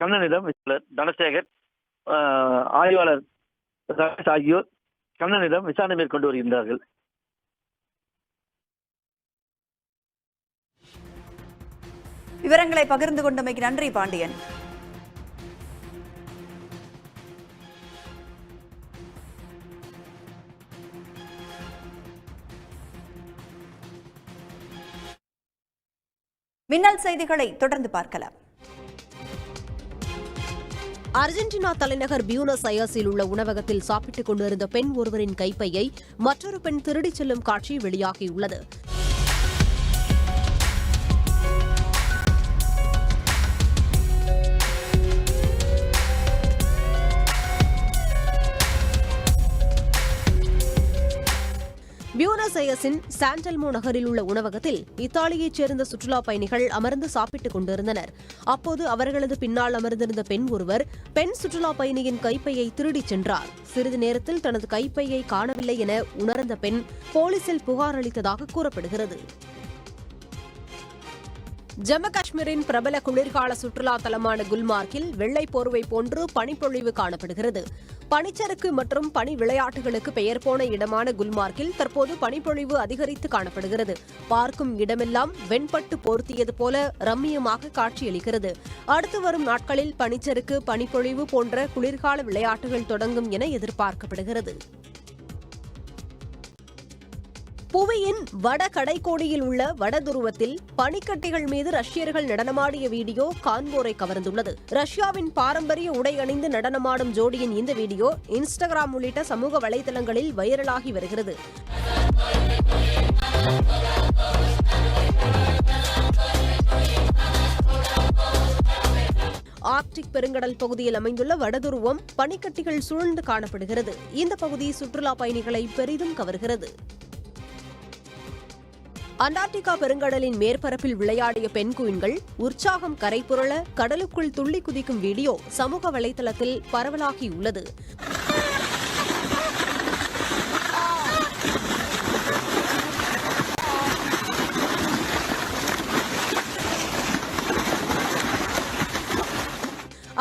கண்ணனிடம் தனசேகர் ஆஹ், ஆய்வாளர் ரமேஷ் ஆகியோர் கண்ணனிடம் விசாரணை மேற்கொண்டு வருகின்றார்கள். விவரங்களை பகிர்ந்து கொண்டமைக்கு நன்றி பாண்டியன். மின்னல் செய்திகளை தொடர்ந்து பார்க்கலாம். அர்ஜென்டினா தலைநகர் பியூனஸ் அயர்ஸில் உள்ள உணவகத்தில் சாப்பிட்டுக் கொண்டிருந்த பெண் ஒருவரின் கைப்பையை மற்றொரு பெண் திருடிச் செல்லும் காட்சி வெளியாகியுள்ளது. பியூனஸ் சாண்டல்மோ நகரில் உள்ள உணவகத்தில் இத்தாலியைச் சேர்ந்த சுற்றுலா பயணிகள் அமர்ந்து சாப்பிட்டுக் கொண்டிருந்தனர். அப்போது அவர்களது பின்னால் அமர்ந்திருந்த பெண் ஒருவர் பெண் சுற்றுலா பயணியின் கைப்பையை திருடிச் சென்றார். சிறிது நேரத்தில் தனது கைப்பையை காணவில்லை என உணர்ந்த பெண் போலீசில் புகார் அளித்ததாக கூறப்படுகிறது. ஜம்மு காஷ்மீரின் பிரபல குளிர்கால சுற்றுலா தலமான குல்மார்க்கில் வெள்ளை போர்வை போன்று பனிப்பொழிவு காணப்படுகிறது. பனிச்சறுக்கு மற்றும் பனி விளையாட்டுகளுக்கு பெயர் போன இடமான குல்மார்க்கில் தற்போது பனிப்பொழிவு அதிகரித்து காணப்படுகிறது. பார்க்கும் இடமெல்லாம் வெண்பட்டு போர்த்தியது போல ரம்மியமாக காட்சியளிக்கிறது. அடுத்து வரும் நாட்களில் பனிச்சறுக்கு பனிப்பொழிவு போன்ற குளிர்கால விளையாட்டுகள் தொடங்கும் என எதிர்பார்க்கப்படுகிறது. புவியின் வட கடைக்கோடியில் உள்ள வடதுருவத்தில் பனிக்கட்டிகள் மீது ரஷ்யர்கள் நடனமாடிய வீடியோ காண்போரை கவர்ந்துள்ளது. ரஷ்யாவின் பாரம்பரிய உடை அணிந்து நடனமாடும் ஜோடியின் இந்த வீடியோ இன்ஸ்டாகிராம் உள்ளிட்ட சமூக வலைதளங்களில் வைரலாகி வருகிறது. ஆர்க்டிக் பெருங்கடல் பகுதியில் அமைந்துள்ள வடதுருவம் பனிக்கட்டிகள் சூழ்ந்து காணப்படுகிறது. இந்த பகுதி சுற்றுலா பயணிகளை பெரிதும் கவர்கிறது. அண்டார்டிகா பெருங்கடலின் மேற்பரப்பில் விளையாடிய பெண் குயின்கள் உற்சாகம் கரைபுரள கடலுக்குள் துள்ளி குதிக்கும் வீடியோ சமூக வலைதளத்தில் பரவலாகியுள்ளது.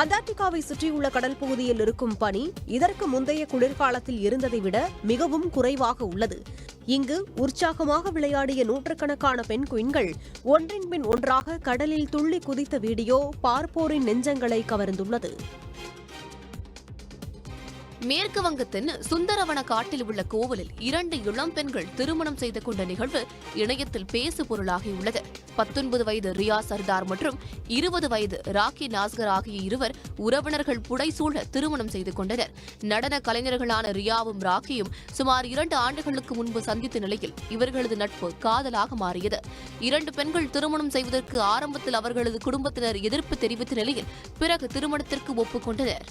அண்டார்டிகாவை சுற்றியுள்ள கடல் பகுதியில் இருக்கும் பனி இதற்கு முந்தைய குளிர்காலத்தில் இருந்ததை விட மிகவும் குறைவாக உள்ளது. இங்கு உற்சாகமாக விளையாடிய நூற்றுக்கணக்கான பெண் குயின்கள் ஒன்றின் பின் ஒன்றாக கடலில் துள்ளி குதித்த வீடியோ பார்ப்போரின் நெஞ்சங்களை கவர்ந்துள்ளது. மேற்கு வங்கத்தின் சுந்தரவன காட்டில் உள்ள கோவிலில் இரண்டு இளம் பெண்கள் திருமணம் செய்து கொண்ட நிகழ்வு இணையத்தில் பேசு பொருளாகியுள்ளது பத்தொன்பது வயது ரியா சர்தார் மற்றும் இருபது வயது ராக்கி நாஸ்கர் ஆகிய இருவர் உறவினர்கள் புடைசூழ திருமணம் செய்து கொண்டனர். நடன கலைஞர்களான ரியாவும் ராக்கியும் சுமார் இரண்டு ஆண்டுகளுக்கு முன்பு சந்தித்த நிலையில் இவர்களது நட்பு காதலாக மாறியது. இரண்டு பெண்கள் திருமணம் செய்வதற்கு ஆரம்பத்தில் அவர்களது குடும்பத்தினர் எதிர்ப்பு தெரிவித்த நிலையில் பிறகு திருமணத்திற்கு ஒப்புக்கொண்டனர்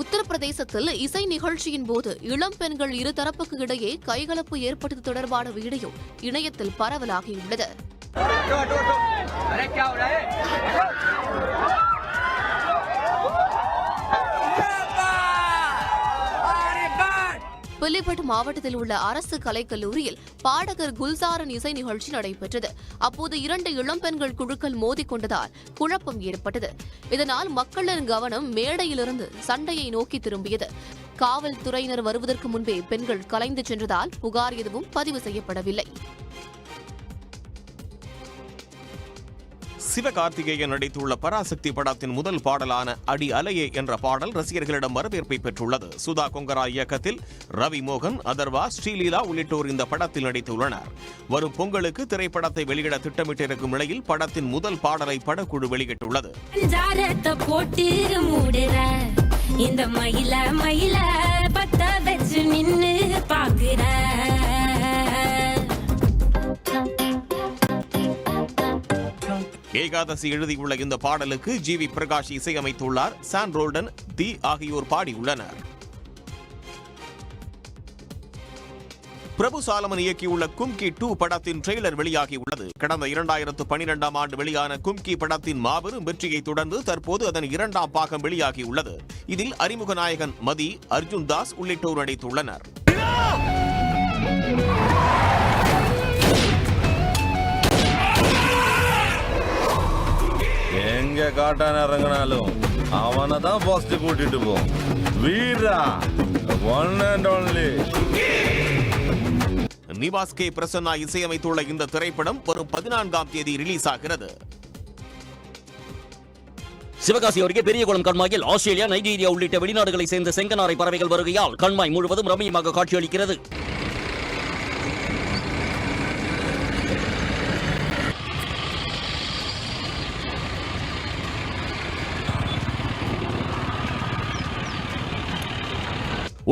உத்தரப்பிரதேசத்தில் இசை நிகழ்ச்சியின் போது இளம் பெண்கள் இரு தரப்புக்கு இடையே கைகலப்பு ஏற்பட்டது தொடர்பான வீடியோ இணையத்தில் பரவலாகியுள்ளது. பில்லிபட் மாவட்டத்தில் உள்ள அரசு கலைக்கல்லூரியில் பாடகர் குல்சாரன் இசை நிகழ்ச்சி நடைபெற்றது. அப்போது இரண்டு இளம்பெண்கள் குழுக்கள் மோதிக்கொண்டதால் குழப்பம் ஏற்பட்டது. இதனால் மக்களின் கவனம் மேடையிலிருந்து சண்டையை நோக்கி திரும்பியது. காவல்துறையினர் வருவதற்கு முன்பே பெண்கள் கலைந்து சென்றதால் புகார் எதுவும் பதிவு செய்யப்படவில்லை. சிவகார்த்திகேயன் நடித்துள்ள பராசக்தி படத்தின் முதல் பாடலான அடி அலையே என்ற பாடல் ரசிகர்களிடம் வரவேற்பை பெற்றுள்ளது. சுதா கொங்கரா இயக்கத்தில் ரவி மோகன் அதர்வா ஸ்ரீலீலா உள்ளிட்டோர் இந்த படத்தில் நடித்துள்ளனர். வரும் பொங்கலுக்கு திரைப்படத்தை வெளியிட திட்டமிட்டிருக்கும் நிலையில் படத்தின் முதல் பாடலை படக்குழு வெளியிட்டுள்ளது. இந்த மயில மயில பத்த வச்சு நின்னு பாக்குற ஏகாதசி எழுதியுள்ள இந்த பாடலுக்கு ஜி வி பிரகாஷ் இசையமைத்துள்ளார். சான் ரோல்டன் தி ஆகியோர் பாடியுள்ளனர். பிரபு சாலமன் இயக்கியுள்ள கும்கி டூ படத்தின் ட்ரெய்லர் வெளியாகியுள்ளது. கடந்த இரண்டாயிரத்து பனிரெண்டாம் ஆண்டு வெளியான கும்கி படத்தின் மாபெரும் வெற்றியை தொடர்ந்து தற்போது அதன் இரண்டாம் பாகம் வெளியாகியுள்ளது. இதில் அறிமுக நாயகன் மதி அர்ஜுன் தாஸ் உள்ளிட்டோர் நடித்துள்ளனர். காட்டான இறங்கினாலும் அவனை தான் ஃபர்ஸ்ட் கூட்டிட்டு போ. Veera one and only Nivas K. Prasanna இசையமைத்துள்ள இந்த திரைப்படம் வரும் பதினான்காம் தேதி ரிலீஸ் ஆகிறது. சிவகாசி அருகே பெரியகுளம் கண்மாயில் ஆஸ்திரேலியா நைஜீரியா உள்ளிட்ட வெளிநாடுகளை சேர்ந்த செங்கனாரை பறவைகள் வருகையால் கண்மாய் முழுவதும் ரம்மியமாக காட்சியளிக்கிறது.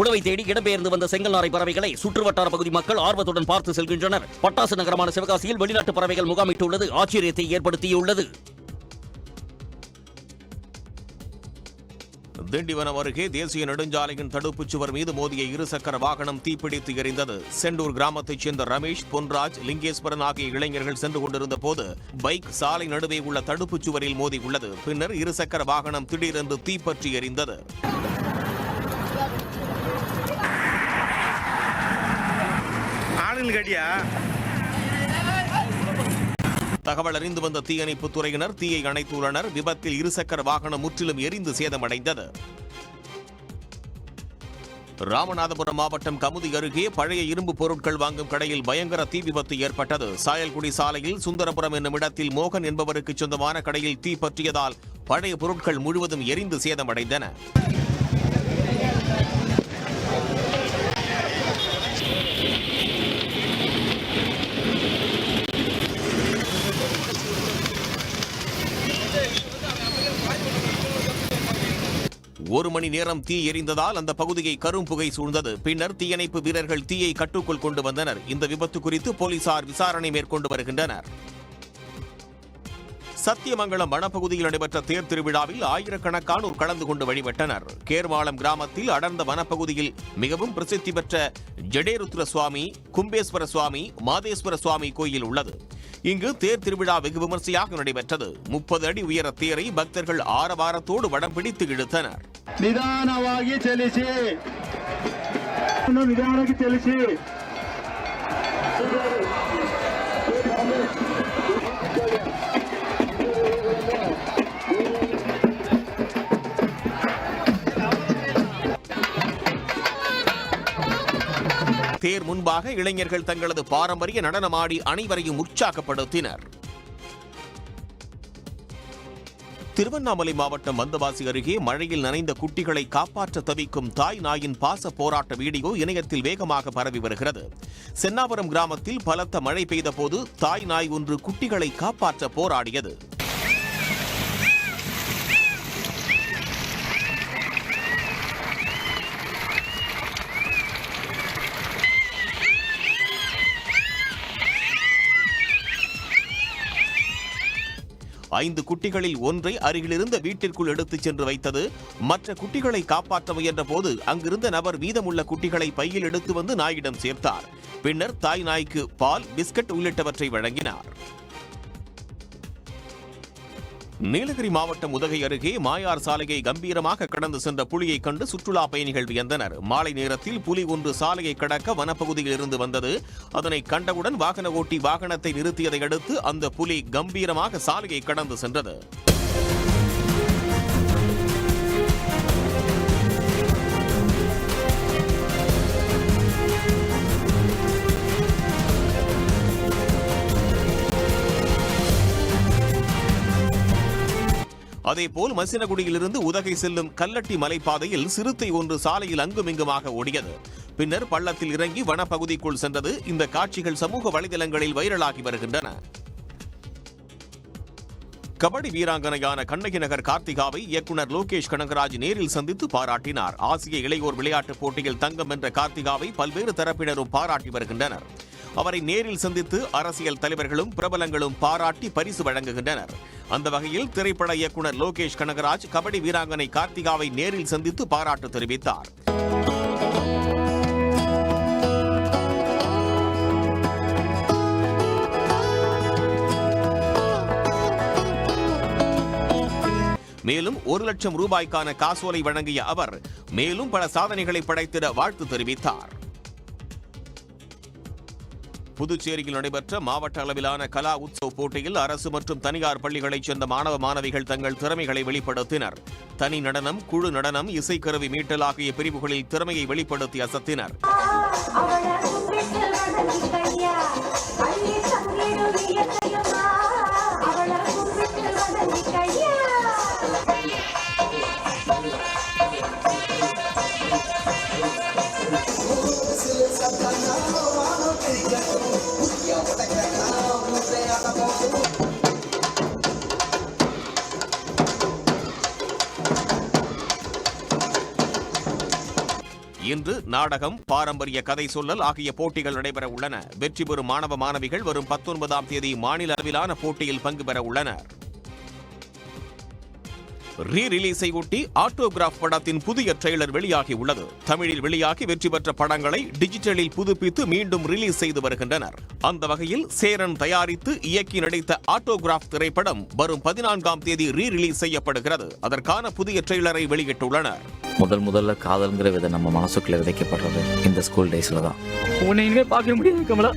உணவை தேடி இடம்பெயர்ந்து வந்த செங்கல்நாரை பறவைகளை சுற்றுவட்டார பகுதி மக்கள் ஆர்வத்துடன் பார்த்து செல்கின்றனர். பட்டாசு நகரமான சிவகாசியில் வெளிநாட்டு பறவைகள் முகாமிட்டுள்ளது. ஆச்சரியத்தை ஏற்படுத்தியுள்ளது. திண்டிவனம் அருகே தேசிய நெடுஞ்சாலையின் தடுப்புச் சுவர் மீது மோதிய இருசக்கர வாகனம் தீப்பிடித்து எரிந்தது. செண்டூர் கிராமத்தைச் சேர்ந்த ரமேஷ் பொன்ராஜ் லிங்கேஸ்வரன் ஆகிய இளைஞர்கள் சென்று கொண்டிருந்த போது பைக் சாலை நடுவே உள்ள தடுப்புச் சுவரில் மோதி உள்ளது பின்னர் இருசக்கர வாகனம் திடீரென்று தீப்பற்றி எரிந்தது. ஆளுங்க கடியா தகவல் அறிந்து வந்த தீயணைப்பு துறையினர் தீயை அணைத்துள்ளனர். விபத்தில் இருசக்கர வாகனம் முற்றிலும் எரிந்து சேதமடைந்தது. ராமநாதபுரம் மாவட்டம் கமுதி அருகே பழைய இரும்பு பொருட்கள் வாங்கும் கடையில் பயங்கர தீ விபத்து ஏற்பட்டது. சாயல்குடி சாலையில் சுந்தரபுரம் என்னும் இடத்தில் மோகன் என்பவருக்கு சொந்தமான கடையில் தீ பற்றியதால் பழைய பொருட்கள் முழுவதும் எரிந்து சேதமடைந்தன. ஒரு மணி நேரம் தீ எரிந்ததால் அந்த பகுதியை கரும்புகை சூழ்ந்தது. பின்னர் தீயணைப்பு வீரர்கள் தீயை கட்டுக்குள் கொண்டு வந்தனர். இந்த விபத்து குறித்து போலீசார் விசாரணை மேற்கொண்டு வருகின்றனர். சத்தியமங்கலம் வனப்பகுதியில் நடைபெற்ற தேர் திருவிழாவில் ஆயிரக்கணக்கானோர் கலந்து கொண்டு வழிபட்டனர். கேர்வாளம் கிராமத்தில் அடர்ந்த வனப்பகுதியில் மிகவும் பிரசித்தி பெற்ற ஜடேருத்ர சுவாமி கும்பேஸ்வர சுவாமி மாதேஸ்வர சுவாமி கோயில் உள்ளது. இங்கு தேர் திருவிழா வெகு விமர்சையாக நடைபெற்றது. முப்பது அடி உயர தேரை பக்தர்கள் ஆரவாரத்தோடு வடம் பிடித்து இழுத்தனர். ನಿಧಾನವಾಗಿ ಚಲಿಸಿ ನಿಧಾನವಾಗಿ ಚಲಿಸಿ தேர் முன்பாக இளைஞர்கள் தங்களது பாரம்பரிய நடனமாடி அனைவரையும் உற்சாகப்படுத்தினர் திருவண்ணாமலை மாவட்டம் வந்தவாசி அருகே மழையில் நனைந்த குட்டிகளை காப்பாற்ற தவிக்கும் தாய் நாயின் பாச போராட்ட வீடியோ இணையத்தில் வேகமாக பரவி வருகிறது. சென்னாபுரம் கிராமத்தில் பலத்த மழை பெய்தபோது தாய் நாய் ஒன்று குட்டிகளை காப்பாற்ற போராடியது. ஐந்து குட்டிகளில் ஒன்றை அருகிலிருந்த வீட்டிற்குள் எடுத்துச் சென்று வைத்தது. மற்ற குட்டிகளை காப்பாற்ற முயன்ற போது அங்கிருந்த நபர் மீதமுள்ள குட்டிகளை பையில் எடுத்து வந்து நாயிடம் சேர்த்தார். பின்னர் தாய் நாய்க்கு பால் பிஸ்கட் உள்ளிட்டவற்றை வழங்கினார். நீலகிரி மாவட்டம் உதகை அருகே மாயார் சாலையை கம்பீரமாக கடந்து சென்ற புலியை கண்டு சுற்றுலா பயணிகள் வியந்தனர். மாலை நேரத்தில் புலி ஒன்று சாலையை கடக்க வனப்பகுதியில் இருந்து வந்தது. அதனை கண்டவுடன் வாகன ஓட்டி வாகனத்தை நிறுத்தியதை அடுத்து அந்த புலி கம்பீரமாக சாலையை கடந்து சென்றது. அதேபோல் மசினகுடியிலிருந்து உதகை செல்லும் கல்லட்டி மலைப்பாதையில் சிறுத்தை ஒன்று சாலையில் அங்குமிங்குமாக ஓடியது. பின்னர் பள்ளத்தில் இறங்கி வனப்பகுதிக்குள் சென்றது. இந்த காட்சிகள் சமூக வலைதளங்களில் வைரலாகி வருகின்றன. கபடி வீராங்கனையான கண்ணகி நகர் கார்த்திகாவை இயக்குநர் லோகேஷ் கனகராஜ் நேரில் சந்தித்து பாராட்டினார். ஆசிய இளையோர் விளையாட்டுப் போட்டியில் தங்கம் வென்ற கார்த்திகாவை பல்வேறு தரப்பினரும் பாராட்டி வருகின்றனர். அவரை நேரில் சந்தித்து அரசியல் தலைவர்களும் பிரபலங்களும் பாராட்டி பரிசு வழங்குகின்றனர். அந்த வகையில் திரைப்பட இயக்குனர் லோகேஷ் கனகராஜ் கபடி வீராங்கனை கார்த்திகாவை நேரில் சந்தித்து பாராட்டு தெரிவித்தார். மேலும் ஒரு லட்சம் ரூபாய்க்கான காசோலை வழங்கிய அவர் மேலும் பல சாதனைகளை படைத்திட வாழ்த்து தெரிவித்தார். புதுச்சேரியில் நடைபெற்ற மாவட்ட அளவிலான கலா உற்சவ் போட்டியில் அரசு மற்றும் தனியார் பள்ளிகளைச் சேர்ந்த மாணவ மாணவிகள் தங்கள் திறமைகளை வெளிப்படுத்தினர். தனி நடனம் குழு நடனம் இசைக்கருவி மீட்டல் ஆகிய பிரிவுகளில் திறமையை வெளிப்படுத்தி அசத்தினர். நாடகம் பாரம்பரிய கதை சொல்லல் ஆகிய போட்டிகள் நடைபெற உள்ளன. வெற்றி பெறும் மாணவ மாணவிகள் வரும் பத்தொன்பதாம் தேதி மாநில அளவிலான போட்டியில் பங்கு பெற உள்ளனர். ரீ ரிலீஸை ஒட்டி ஆட்டோகிராஃப் படத்தின் புதிய ட்ரெய்லர் வெளியாகி உள்ளது தமிழில் வெளியாகி வெற்றி பெற்ற படங்களை டிஜிட்டலில் புதுப்பித்து மீண்டும் ரிலீஸ் செய்து வருகின்றனர். அந்த வகையில் சேரன் தயாரித்து இயக்கி நடித்த ஆட்டோகிராஃப் திரைப்படம் வரும் பதினான்காம் தேதி ரீ ரிலீஸ் செய்யப்படுகிறது. அதற்கான புதிய ட்ரெய்லரை வெளியிட்டுள்ளனர். முதல் முதல்ல காதல்ங்கிற விதை நம்ம மனசுக்குள்ள விதைக்கப்படுறது. இந்த ஸ்கூல் டேஸ்ல தான். உன்னை இனிமே பார்க்க முடியாது கமலா.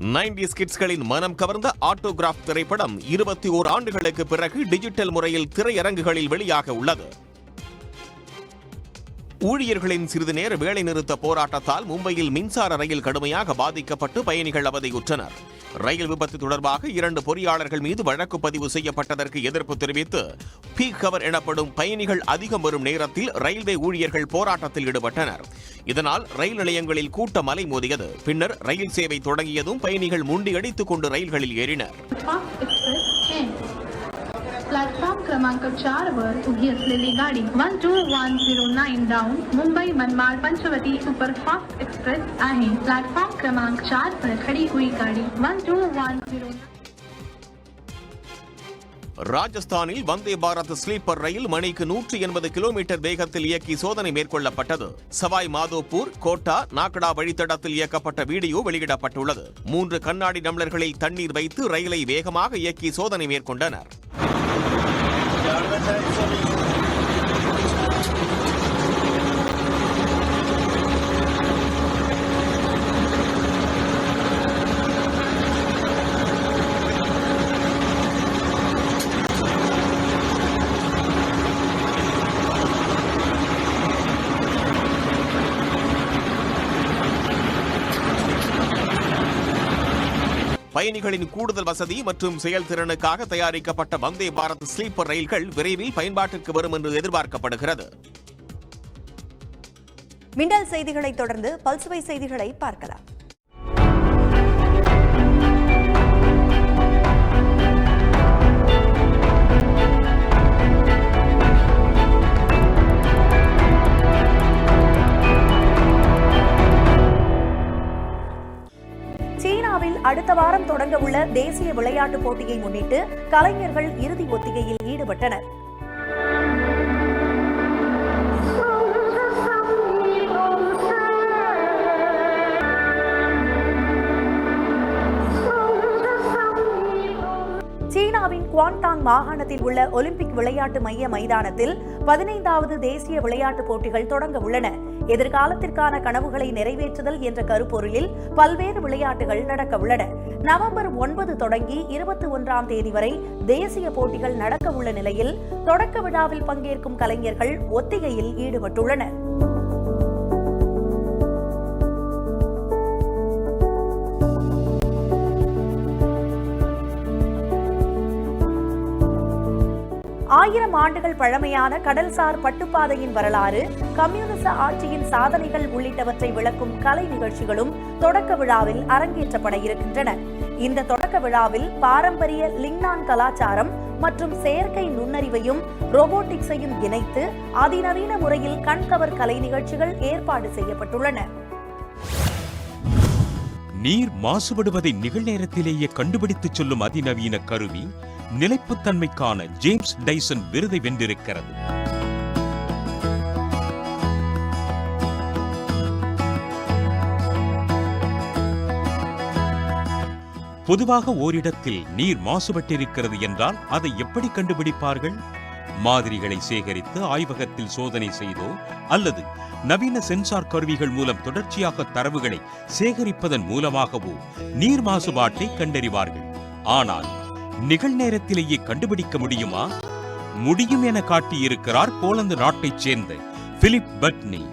நைன்டி ஸ்கிட்ஸ்களின் மனம் கவர்ந்த ஆட்டோகிராஃப் திரைப்படம் இருபத்தி ஓர் ஆண்டுகளுக்கு பிறகு டிஜிட்டல் முறையில் திரையரங்குகளில் வெளியாக உள்ளது. ஊழியர்களின் சிறிது நேர வேலைநிறுத்த போராட்டத்தால் மும்பையில் மின்சார ரயில் கடுமையாக பாதிக்கப்பட்டு பயணிகள் அவதியுற்றனர். ரயில் விபத்து தொடர்பாக இரண்டு பொறியாளர்கள் மீது வழக்கு பதிவு செய்யப்பட்டதற்கு எதிர்ப்பு தெரிவித்து பீக் கவர் எனப்படும் பயணிகள் அதிகம் வரும் நேரத்தில் ரயில்வே ஊழியர்கள் போராட்டத்தில் ஈடுபட்டனர். இதனால் ரயில் நிலையங்களில் கூட்டம் அலைமோதியது. பின்னர் ரயில் சேவை தொடங்கியதும் பயணிகள் முண்டியடித்துக் கொண்டு ரயில்களில் ஏறினர். प्लॅटफॉर्म क्रमांक चार वर उभी गाडी one two one zero nine down Mumbai Manmad Panchavati superfast express है प्लैटफॉर्म क्रमांक चार पर खड़ी हुई गाड़ी वन टू वन झिरो ராஜஸ்தானில் வந்தே பாரத் ஸ்லீப்பர் ரயில் மணிக்கு நூற்றி எண்பது கிலோமீட்டர் வேகத்தில் இயக்கி சோதனை மேற்கொள்ளப்பட்டது. சவாய் மாதோப்பூர் கோட்டா நாக்கடா வழித்தடத்தில் இயக்கப்பட்ட வீடியோ வெளியிடப்பட்டுள்ளது. மூன்று கண்ணாடி டம்ளர்களில் தண்ணீர் வைத்து ரயிலை வேகமாக இயக்கி சோதனை மேற்கொண்டனர். பயணிகளின் கூடுதல் வசதி மற்றும் செயல்திறனுக்காக தயாரிக்கப்பட்ட வந்தே பாரத் ஸ்லீப்பர் ரயில்கள் விரைவில் பயன்பாட்டிற்கு வரும் என்று எதிர்பார்க்கப்படுகிறது. மின்னல் செய்திகளை தொடர்ந்து பல்சுவை செய்திகளை பார்க்கலாம். வாரம் தொடங்க உள்ள தேசிய விளையாட்டுப் போட்டியை முன்னிட்டு கலைஞர்கள் இறுதி ஒத்திகையில் ஈடுபட்டனர். குவான்டாங் மாகாணத்தில் உள்ள ஒலிம்பிக் விளையாட்டு மைய மைதானத்தில் பதினைந்தாவது தேசிய விளையாட்டுப் போட்டிகள் தொடங்க உள்ளன. எதிர்காலத்திற்கான கனவுகளை நிறைவேற்றுதல் என்ற கருப்பொருளில் பல்வேறு விளையாட்டுகள் நடக்க உள்ளன. நவம்பர் ஒன்பது தொடங்கி இருபத்தி ஒன்றாம் தேதி வரை தேசிய போட்டிகள் நடக்க உள்ள நிலையில் தொடக்க விழாவில் பங்கேற்கும் கலைஞர்கள் ஒத்திகையில் ஈடுபட்டுள்ளனர். ஆயிரம் ஆண்டுகள் பழமையான கடல்சார் பட்டுப்பாதையின் வரலாறு கம்யூனிச ஆட்சியின் சாதனைகள் உள்ளிட்டவற்றை விளக்கும் கலை நிகழ்ச்சிகளும் தொடக்க விழாவில் அரங்கேற்றப்பட இருக்கின்றன. இந்த தொடக்க விழாவில் பாரம்பரிய லிங்னான் கலாச்சாரம் மற்றும் செயற்கை நுண்ணறிவையும் ரோபோட்டிக்ஸையும் இணைத்து அதிநவீன முறையில் கண்கவர் கலை நிகழ்ச்சிகள் ஏற்பாடு செய்யப்பட்டுள்ளன. நீர் மாசுபடுவதை நிகழ்நேரத்திலேயே கண்டுபிடித்துச் சொல்லும் அதிநவீன கருவி நிலைப்புத்தன்மைக்கான ஜேம்ஸ் டைசன் விருதை வென்றிருக்கிறது. பொதுவாக ஓரிடத்தில் நீர் மாசுபட்டிருக்கிறது என்றால் அதை எப்படி கண்டுபிடிப்பார்கள்? மாதிரிகளை சேகரித்து ஆய்வகத்தில் சோதனை செய்தோ அல்லது நவீன சென்சார் கருவிகள் மூலம் தொடர்ச்சியாக தரவுகளை சேகரிப்பதன் மூலமாகவோ நீர் மாசுபாட்டை கண்டறிவார்கள். ஆனால் நிகழ்நேரத்திலேயே கண்டுபிடிக்க முடியுமா? முடியும் என காட்டியிருக்கிறார் போலந்து நாட்டைச் சேர்ந்த பிலிப் பட்னி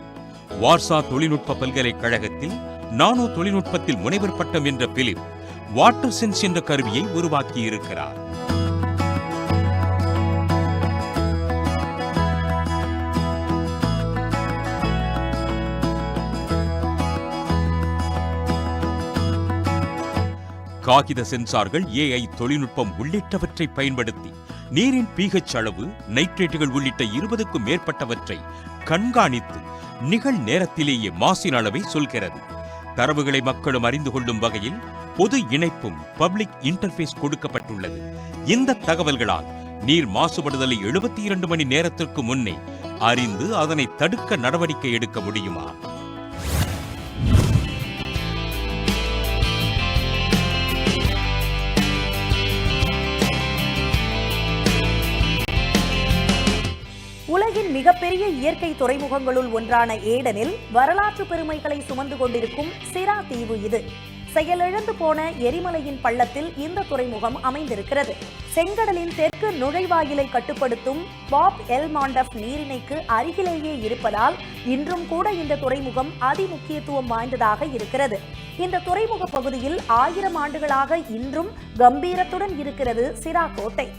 வார்சா தொழில்நுட்ப பல்கலைக்கழகத்தில் நானோ தொழில்நுட்பத்தில் முனைவர் பட்டம் என்ற பிலிப் வாட்டர் சென்ஸ் என்ற கருவியை உருவாக்கியிருக்கிறார். காகித சென்சார்கள் ஏஐ தொழில்நுட்பம் உள்ளிட்டவற்றை பயன்படுத்தி நீரின் பிஹெச் அளவு நைட்ரேட்டுகள் உள்ளிட்ட இருபதுக்கும் மேற்பட்டவற்றை கண்காணித்து நிகழ் நேரத்திலேயே மாசின் அளவை சொல்கிறது. தரவுகளை மக்களும் அறிந்து கொள்ளும் வகையில் பொது இணைப்பும் பப்ளிக் இன்டர்ஃபேஸ் கொடுக்கப்பட்டுள்ளது. இந்த தகவல்களால் நீர் மாசுபடுதலை எழுபத்தி இரண்டு மணி நேரத்திற்கு முன்னே அறிந்து அதனை தடுக்க நடவடிக்கை எடுக்க முடியுமா? மிகப்பெரிய இயற்கை துறைமுகங்களுள் ஒன்றான ஏடனில் வரலாற்று பெருமைகளை சுமந்து கொண்டிருக்கும் சிரா தீவு இது. செயலிழந்து போன எரிமலையின் பள்ளத்தில் இந்த துறைமுகம் அமைந்திருக்கிறது. செங்கடலின் தெற்கு நுழைவாயிலை கட்டுப்படுத்தும் பாப் எல் மாண்டப் நீரிணைக்கு அருகிலேயே இருப்பதால் இன்றும் கூட இந்த துறைமுகம் அதிமுக்கியத்துவம் வாய்ந்ததாக இருக்கிறது. இந்த துறைமுக பகுதியில் ஆயிரம் ஆண்டுகளாக இன்றும் கம்பீரத்துடன் இருக்கிறது சிரா கோட்டை.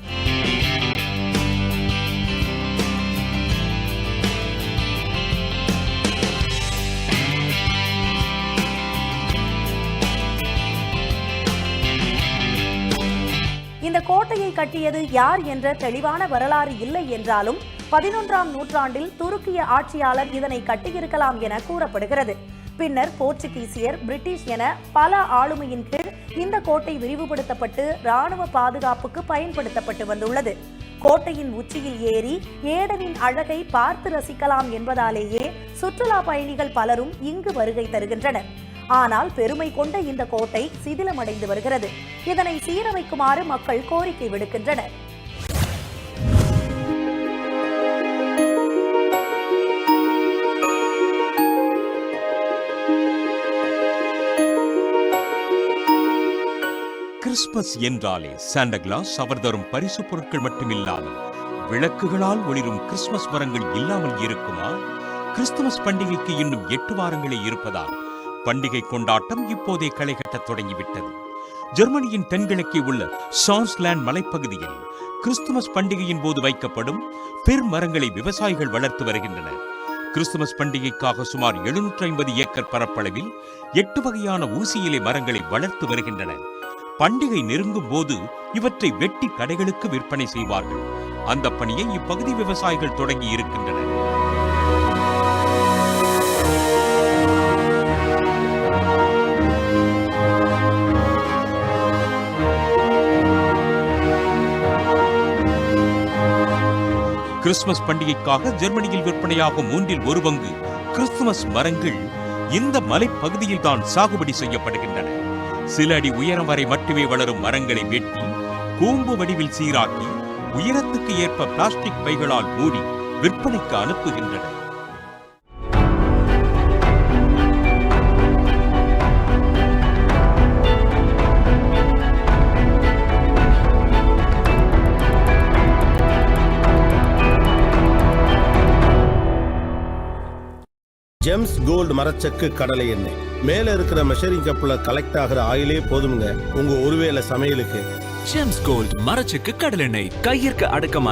இந்த கோட்டையை கட்டியது யார் என்ற தெளிவான வரலாறு இல்லை என்றாலும் பதினொன்றாம் நூற்றாண்டில் துருக்கிய ஆட்சியாளர் இதனை கட்டியிருக்கலாம் என கூறப்படுகிறது. பின்னர் போர்ச்சுகீசியர் பிரிட்டிஷ் என பல ஆளுமையின் கீழ் இந்த கோட்டை விரிவுபடுத்தப்பட்டு ராணுவ பாதுகாப்புக்கு பயன்படுத்தப்பட்டு வந்துள்ளது. கோட்டையின் உச்சியில் ஏறி ஏடனின் அழகை பார்த்து ரசிக்கலாம் என்பதாலேயே சுற்றுலா பயணிகள் பலரும் இங்கு வருகை தருகின்றனர். ஆனால் பெருமை கொண்ட இந்த கோட்டை சிதிலமடைந்து வருகிறது. இதனை சீரமைக்குமாறு மக்கள் கோரிக்கை விடுக்கின்றனர். கிறிஸ்துமஸ் என்றாலே சாண்டா கிளாஸ் அவர் தரும் பரிசு பொருட்கள் மட்டுமில்லாமல் விளக்குகளால் ஒளிரும் கிறிஸ்துமஸ் மரங்கள் இல்லாமல் இருக்குமா? கிறிஸ்துமஸ் பண்டிகைக்கு இன்னும் எட்டு வாரங்களே இருப்பதால் பண்டிகை கொண்டாட்டம் இப்போதே களை கட்டத் தொடங்கிவிட்டது. ஜெர்மனியின் தென்கிழக்கே உள்ள சான்ஸ்லேண்ட் மலைப்பகுதியில் கிறிஸ்துமஸ் பண்டிகையின் போது வைக்கப்படும் பெர் மரங்களை விவசாயிகள் வளர்த்து வருகின்றனர். கிறிஸ்துமஸ் பண்டிகைக்காக சுமார் எழுநூற்றி ஐம்பது ஏக்கர் பரப்பளவில் எட்டு வகையான ஊசியிலை மரங்களை வளர்த்து வருகின்றனர். பண்டிகை நெருங்கும் போது இவற்றை வெட்டி கடைகளுக்கு விற்பனை செய்வார்கள். அந்த பணியை இப்பகுதி விவசாயிகள் தொடங்கி இருக்கின்றனர். கிறிஸ்துமஸ் பண்டிகைக்காக ஜெர்மனியில் விற்பனையாகும் மூன்றில் ஒரு பங்கு கிறிஸ்துமஸ் மரங்கள் இந்த மலைப்பகுதியில் தான் சாகுபடி செய்யப்படுகின்றன. சில அடி உயரம் வரை மட்டுமே வளரும் மரங்களை வெட்டி கூம்பு வடிவில் சீராக்கி உயரத்துக்கு ஏற்ப பிளாஸ்டிக் பைகளால் மூடி விற்பனைக்கு அனுப்புகின்றன. ஜெம்ஸ் கோல்டு மரச்சக்கு கடலை எண்ணெய். மேல இருக்கிற மெஷரிங் கப்ல கலெக்ட் ஆகிற ஆயிலே போதுங்க உங்க ஒருவேளை சமையலுக்கு. ஜெம்ஸ் கோல்டு மரச்சுக்கு கடலெண்ணெய். கையிற்கு அடக்கமா